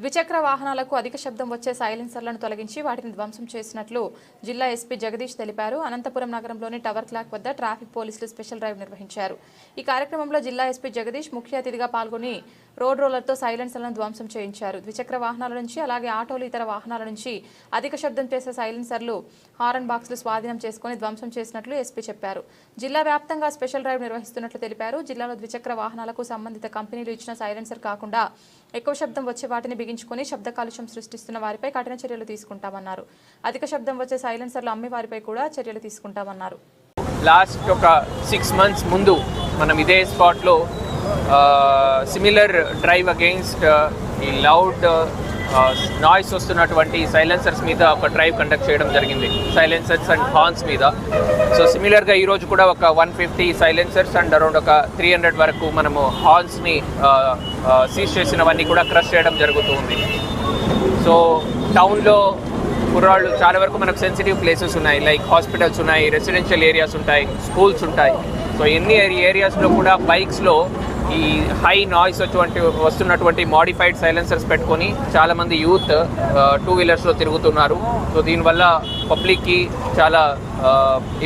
ద్విచక్ర వాహనాలకు అధిక శబ్దం వచ్చే సైలెన్సర్లను తొలగించి వాటిని ధ్వంసం చేసినట్లు జిల్లా ఎస్పీ జగదీష్ తెలిపారు. అనంతపురం నగరంలోని టవర్ క్లాక్ వద్ద ట్రాఫిక్ పోలీసులు స్పెషల్ డ్రైవ్ నిర్వహించారు. ఈ కార్యక్రమంలో జిల్లా ఎస్పీ జగదీష్ ముఖ్య అతిథిగా పాల్గొని రోడ్ రోలర్తో సైలెన్సర్లను ధ్వంసం చేయించారు. ద్విచక్ర వాహనాల నుంచి అలాగే ఆటోలు ఇతర వాహనాల నుంచి అధిక శబ్దం చేసే సైలెన్సర్లు హారన్ బాక్సులు స్వాధీనం చేసుకుని ధ్వంసం చేసినట్లు ఎస్పీ చెప్పారు. జిల్లా వ్యాప్తంగా స్పెషల్ డ్రైవ్ నిర్వహిస్తున్నట్లు తెలిపారు. జిల్లాలో ద్విచక్ర వాహనాలకు సంబంధిత కంపెనీలు ఇచ్చిన సైలెన్సర్ కాకుండా ఎక్కువ శబ్దం వచ్చే వాటిని ఉపయోగించుకుని శబ్ద కాలుష్యం సృష్టిస్తున్న వారిపై కఠిన చర్యలు తీసుకుంటామన్నారు. అధిక శబ్దం వచ్చే సైలెన్సర్లు అమ్మే వారిపై కూడా చర్యలు తీసుకుంటామన్నారు. లాస్ట్ ఒక సిక్స్ మంత్స్ ముందు మనం ఇదే స్పాట్లో సిమిలర్ డ్రైవ్ అగెయిన్స్ట్ ఈ లౌడ్ నాయిస్ వస్తున్నటువంటి సైలెన్సర్స్ మీద ఒక డ్రైవ్ కండక్ట్ చేయడం జరిగింది. సైలెన్సర్స్ అండ్ హార్న్స్ మీద. సో సిమిలర్గా ఈరోజు కూడా ఒక one fifty silencers and around ఒక త్రీ హండ్రెడ్ వరకు మనము హార్న్స్ని సీజ్ చేసినవన్నీ కూడా క్రష్ చేయడం జరుగుతుంది సో టౌన్లో కుర్రాళ్ళు చాలా వరకు మనకు సెన్సిటివ్ ప్లేసెస్ ఉన్నాయి. లైక్ హాస్పిటల్స్ ఉన్నాయి రెసిడెన్షియల్ ఏరియాస్ ఉంటాయి స్కూల్స్ ఉంటాయి. సో ఎన్ని ఏరియాస్లో కూడా బైక్స్లో ఈ హై నాయిస్ వచ్చేటువంటి వస్తున్నటువంటి మాడిఫైడ్ సైలెన్సర్స్ పెట్టుకొని చాలామంది యూత్ టూ వీలర్స్లో తిరుగుతున్నారు. సో దీనివల్ల పబ్లిక్కి చాలా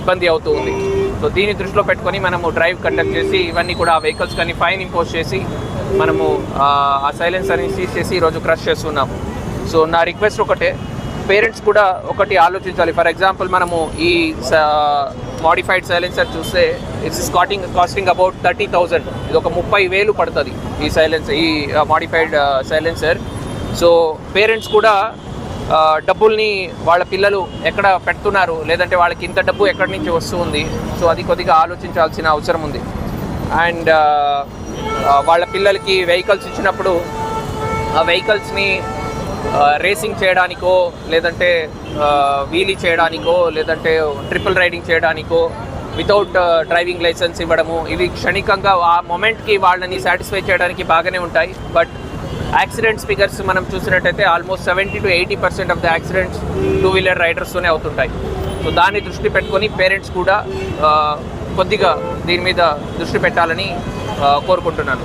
ఇబ్బంది అవుతూ ఉంది. సో దీన్ని దృష్టిలో పెట్టుకొని మనము డ్రైవ్ కండక్ట్ చేసి ఇవన్నీ కూడా ఆ వెహికల్స్ కానీ ఫైన్ ఇంపోజ్ చేసి మనము ఆ, ఆ సైలెన్సర్ని సీజ్ చేసి ఈరోజు క్రష్ చేస్తున్నాము. సో నా రిక్వెస్ట్ ఒకటే పేరెంట్స్ కూడా ఒకటి ఆలోచించాలి. ఫర్ ఎగ్జాంపుల్ మనము ఈ మాడిఫైడ్ సైలెన్సర్ చూస్తే it's cutting costing about thirty thousand ఇది ఒక ముప్పై వేలు పడుతుంది ఈ సైలెన్స్ ఈ మాడిఫైడ్ సైలెన్సర్ సో పేరెంట్స్ కూడా డబ్బుల్ని వాళ్ళ పిల్లలు ఎక్కడ పెడుతున్నారు? లేదంటే వాళ్ళకి ఇంత డబ్బు ఎక్కడి నుంచి వస్తుంది? సో అది కొద్దిగా ఆలోచించాల్సిన అవసరం ఉంది. అండ్ వాళ్ళ పిల్లలకి వెహికల్స్ ఇచ్చినప్పుడు ఆ వెహికల్స్ని రేసింగ్ చేయడానికో లేదంటే వీలీ చేయడానికో లేదంటే ట్రిపుల్ రైడింగ్ చేయడానికో వితౌట్ డ్రైవింగ్ లైసెన్స్ ఇవ్వడము ఇవి క్షణికంగా ఆ మొమెంట్కి వాళ్ళని సాటిస్ఫై చేయడానికి బాగానే ఉంటాయి. బట్ యాక్సిడెంట్స్ ఫిగర్స్ మనం చూసినట్టయితే almost seventy to eighty percent of the accidents two wheeler రైడర్స్తోనే అవుతుంటాయి. సో దాన్ని దృష్టి పెట్టుకొని పేరెంట్స్ కూడా కొద్దిగా దీని మీద దృష్టి పెట్టాలని కోరుకుంటున్నాను.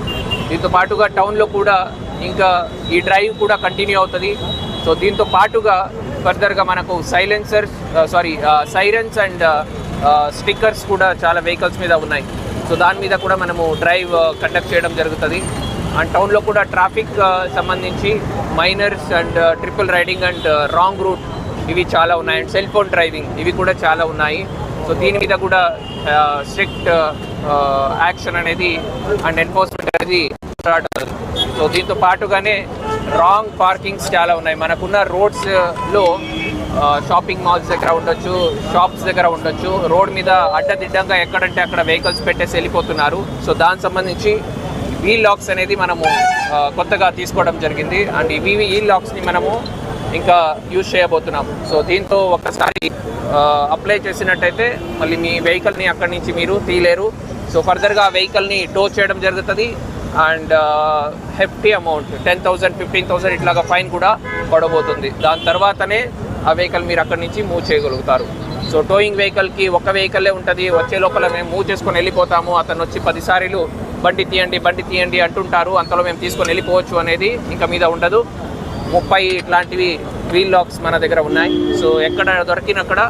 దీంతో పాటుగా టౌన్లో కూడా ఇంకా ఈ డ్రైవ్ కూడా కంటిన్యూ అవుతుంది. సో దీంతో పాటుగా ఫర్దర్గా మనకు silencers sorry sirens and stickers కూడా చాలా వెహికల్స్ మీద ఉన్నాయి. సో దాని మీద కూడా మనము డ్రైవ్ కండక్ట్ చేయడం జరుగుతుంది. అండ్ టౌన్లో కూడా ట్రాఫిక్ సంబంధించి minors and triple riding and wrong route ఇవి చాలా ఉన్నాయి. అండ్ సెల్ ఫోన్ డ్రైవింగ్ ఇవి కూడా చాలా ఉన్నాయి. సో దీని మీద కూడా స్ట్రిక్ట్ యాక్షన్ అనేది అండ్ ఎన్ఫోర్స్మెంట్ అనేది స్టార్ట్ అవుతుంది. సో దీంతో పాటుగానే రాంగ్ పార్కింగ్స్ చాలా ఉన్నాయి. మనకున్న రోడ్స్లో షాపింగ్ మాల్స్ దగ్గర ఉండొచ్చు షాప్స్ దగ్గర ఉండొచ్చు. రోడ్ మీద అడ్డదిడ్డంగా ఎక్కడంటే అక్కడ వెహికల్స్ పెట్టేసి వెళ్ళిపోతున్నారు. సో దానికి సంబంధించి వీల్ లాక్స్ అనేది మనము కొత్తగా తీసుకోవడం జరిగింది. అండ్ ఈ లాక్స్ని మనము ఇంకా యూజ్ చేయబోతున్నాము సో దీంతో ఒకసారి అప్లై చేసినట్టయితే మళ్ళీ మీ వెహికల్ని అక్కడి నుంచి మీరు తీయలేరు. సో ఫర్దర్గా ఆ వెహికల్ని టో చేయడం జరుగుతుంది. And hefty amount ten thousand fifteen thousand ఇట్లాగా ఫైన్ కూడా పడబోతుంది. దాని తర్వాతనే ఆ వెహికల్ మీరు అక్కడి నుంచి మూవ్ చేయగలుగుతారు. సో టోయింగ్ వెహికల్కి ఒక వెహికలే ఉంటుంది వచ్చే లోపల మేము మూవ్ చేసుకొని వెళ్ళిపోతాము అతను వచ్చి పదిసార్లు బండి తీయండి బండి తీయండి అంటుంటారు అంతలో మేము తీసుకొని వెళ్ళిపోవచ్చు అనేది ఇంకా మీద ఉండదు. ముప్పై ఇట్లాంటివి వీల్ లాక్స్ మన దగ్గర ఉన్నాయి. సో ఎక్కడ దొరికినక్కడ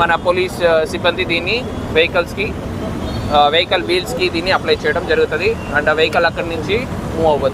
మన పోలీస్ సిబ్బంది దీన్ని వెహికల్స్కి వెహికల్ వీల్స్కి దీన్ని అప్లై చేయడం జరుగుతుంది. అండ్ ఆ వెహికల్ అక్కడి నుంచి మూవ్ అవ్వదు.